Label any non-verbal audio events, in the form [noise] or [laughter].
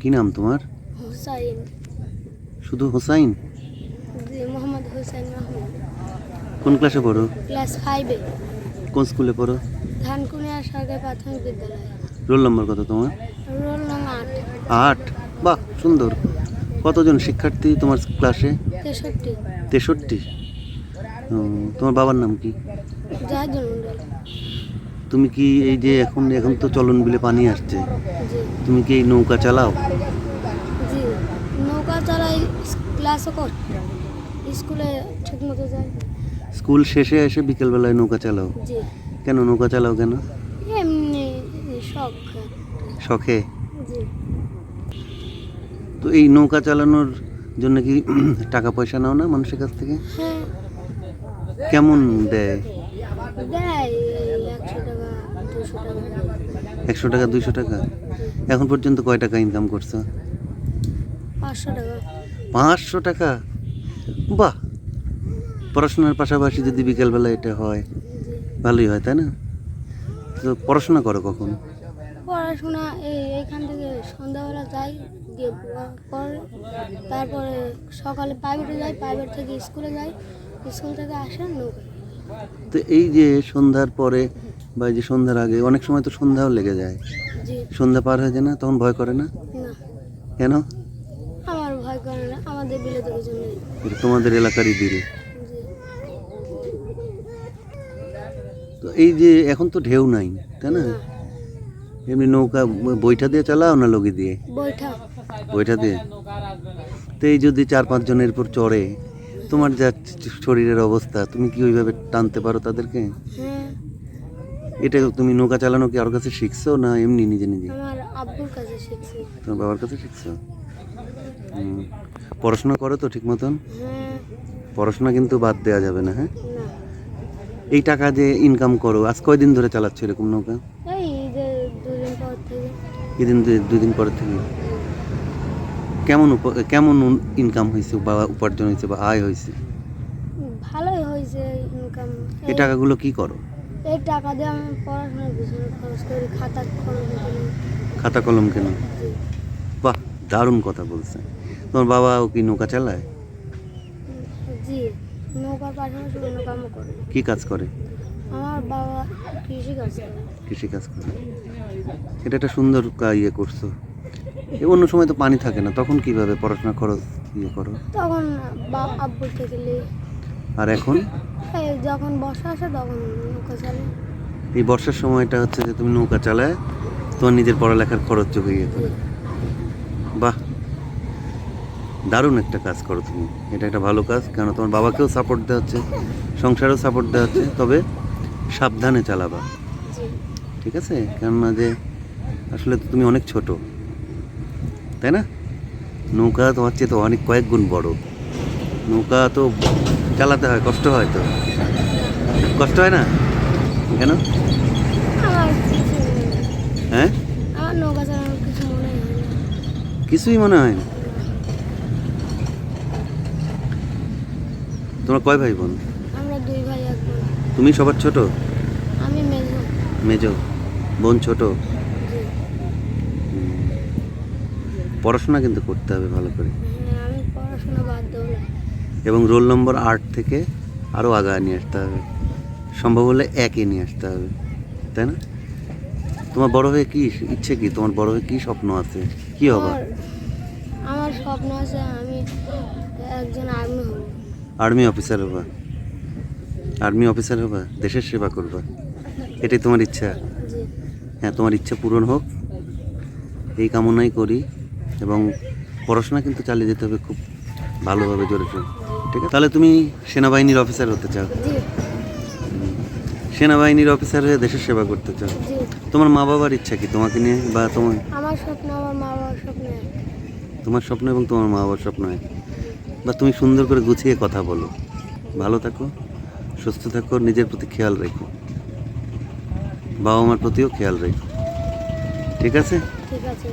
কি নাম তোমার? হুসাইন। শুধু হোসাইন? মোহাম্মদ মাহমুদ। কোন ক্লাসে পড়ো? ক্লাস ফাইভে। কোন স্কুলে পড়ো? ধানকুনিয়া সরকারি প্রাথমিক বিদ্যালয়। রোল নম্বর কত তোমার? রোল নং আট। বাহ সুন্দর। কতজন শিক্ষার্থী তোমার ক্লাসে? তেষট্টি। তেষট্টি। তোমার বাবার নাম কি? জাহাজুল মন্ডল তুমি কি এই যে এখন এখন তো চলন বিলে পানি আসছে। তুমি কি এই নৌকা চালাও? জি নৌকা চালাই ক্লাসও কর স্কুলে যাই স্কুল শেষে এসে বিকেলবেলায় নৌকা চালাও? জি। কেন নৌকা চালাও কেন? এমনি শখ। শখে? জি। তো এই নৌকা চালানোর জন্য কি [clears throat] টাকা পয়সা নাও না মানুষের কাছ থেকে? হ্যাঁ। কেমন দেয়? দেয় এই একশো টাকা দুশো টাকা একশো টাকা দুইশো টাকা? এখন পর্যন্ত কয় টাকা ইনকাম করছ? পাঁচশো টাকা। পাঁচশো টাকা? বাহ! পড়াশোনার পাশাপাশি যদি বিকেলবেলা এটা হয় ভালোই হয় তাই না? তো পড়াশোনা করো কখন? পড়াশোনা এই এখান থেকে সন্ধ্যাবেলা যাই পড়া- তারপরে সকালে প্রাইভেটে যাই প্রাইভেট থেকে স্কুলে যাই স্কুল থেকে আসে নৌকা তো এই যে সন্ধ্যার পরে বা এই যে সন্ধ্যার আগে অনেক সময় তো সন্ধ্যাও লেগে যায়। সন্ধ্যা পার হয়ে যায় না তখন ভয় করে না? কেন? আমার ভয় করে না আমাদের বিলে তো কিছু নেই। তোমাদের এলাকারই বিলে। তো এই যে এখন তো ঢেউ নাই তাই না? এমনি নৌকা বইটা দিয়ে চালাও না লগি দিয়ে? বৈঠা। বইটা দিয়ে? তো এই যদি চার পাঁচ জনের উপর চড়ে তোমার যা শরীরের অবস্থা তুমি কি ওইভাবে টানতে পারো তাদেরকে? হ্যাঁ। এটা তুমি নৌকা চালানো কি আর কাছে শিখছো না এমনি নিজে নিজে? তোমার বাবার কাছে শিখছো? পড়াশোনা করো তো ঠিক মতন? হ্যাঁ। পড়াশোনা কিন্তু বাদ দেওয়া যাবে না হ্যাঁ? এই টাকা যে ইনকাম করো। আজ কয়দিন ধরে চালাচ্ছ এরকম নৌকা? এই দুদিন পর থেকে। এদিন দুই দিন পরে থেকে? কেমন কেমন ইনকাম হয়েছে বা উপার্জন হয়েছে বা আয় হয়েছে ভালোই হয়েছে ইনকাম এই টাকাগুলো কি করো? এই টাকা দিয়ে আমি পড়াশোনার পিছনে খরচ করি খাতা খরচ করি খাতা কলম কেন? বাহ দারুণ কথা বলছে তোমার বাবা ও কি নৌকা চালায়? জি নৌকার পাশাপাশি অন্য কামও করে। কি কাজ করে? আমার বাবা কৃষি কাজ করে। কৃষি কাজ করে। এটা একটা সুন্দর ইয়ে করছ। অন্য সময় তো পানি থাকে না তখন কীভাবে পড়াশোনা খরচ ইয়ে করো? তখন বা আব্বুর থেকে নিই আর এখন? এই যখন বর্ষা আসে তখন নৌকা চালে এই বর্ষার সময়টা হচ্ছে যে তুমি নৌকা চালায় তোমার নিজের পড়ালেখার খরচ চোখে গিয়ে জি বাহ! দারুণ একটা কাজ করো তুমি। এটা একটা ভালো কাজ কেন তোমার বাবাকেও সাপোর্ট দেওয়া হচ্ছে সংসারেও সাপোর্ট দেওয়া হচ্ছে তবে সাবধানে চালাবা। জি। ঠিক আছে? কেননা যে আসলে তো তুমি অনেক ছোট। তাই না? নৌকা তোমার চেয়ে তো অনেক কয়েক গুণ বড়। নৌকা তো চালাতে হয় কষ্ট হয় তো। কষ্ট হয় না? কেন। হ্যাঁ? কিছুই মনে হয় না? তোমার কয় ভাই বোন? আমরা দুই ভাই এক বোন। তুমি সবার ছোট? আমি মেজো। মেজ। বোন ছোট? পড়াশোনা কিন্তু করতে হবে ভালো করে। হ্যাঁ আমি পড়াশোনা বাদ দেবো না। এবং রোল নম্বর আট থেকে আরও আগায় নিয়ে আসতে হবে। সম্ভব হলে একে নিয়ে আসতে হবে তাই না? তোমার বড় হয়ে কি ইচ্ছে কি? তোমার বড় হয়ে কি স্বপ্ন আছে? কি হবে? আমার স্বপ্ন আছে আমি একজন আর্মি হব। আর্মি অফিসার হবা। আর্মি অফিসার হবা দেশের সেবা করবা। এটাই তোমার ইচ্ছা? হ্যাঁ তোমার ইচ্ছা পূরণ হোক। এই কামনাই করি। এবং পড়াশোনা কিন্তু চালিয়ে যেতে হবে খুব ভালোভাবে জোরে। ঠিক আছে? তাহলে তুমি সেনাবাহিনীর অফিসার হতে চাও। সেনাবাহিনীর অফিসার হয়ে দেশের সেবা করতে চাও। তোমার মা বাবার ইচ্ছা কি তোমাকে নিয়ে বা তোমার? আমার স্বপ্ন আমার মা বাবার স্বপ্ন তোমার স্বপ্ন এবং তোমার মা বাবার স্বপ্ন এক। বা তুমি সুন্দর করে গুছিয়ে কথা বলো। ভালো থাকো সুস্থ থাকো নিজের প্রতি খেয়াল রেখো। বাবা মার প্রতিও খেয়াল রেখো। ঠিক আছে? ঠিক আছে।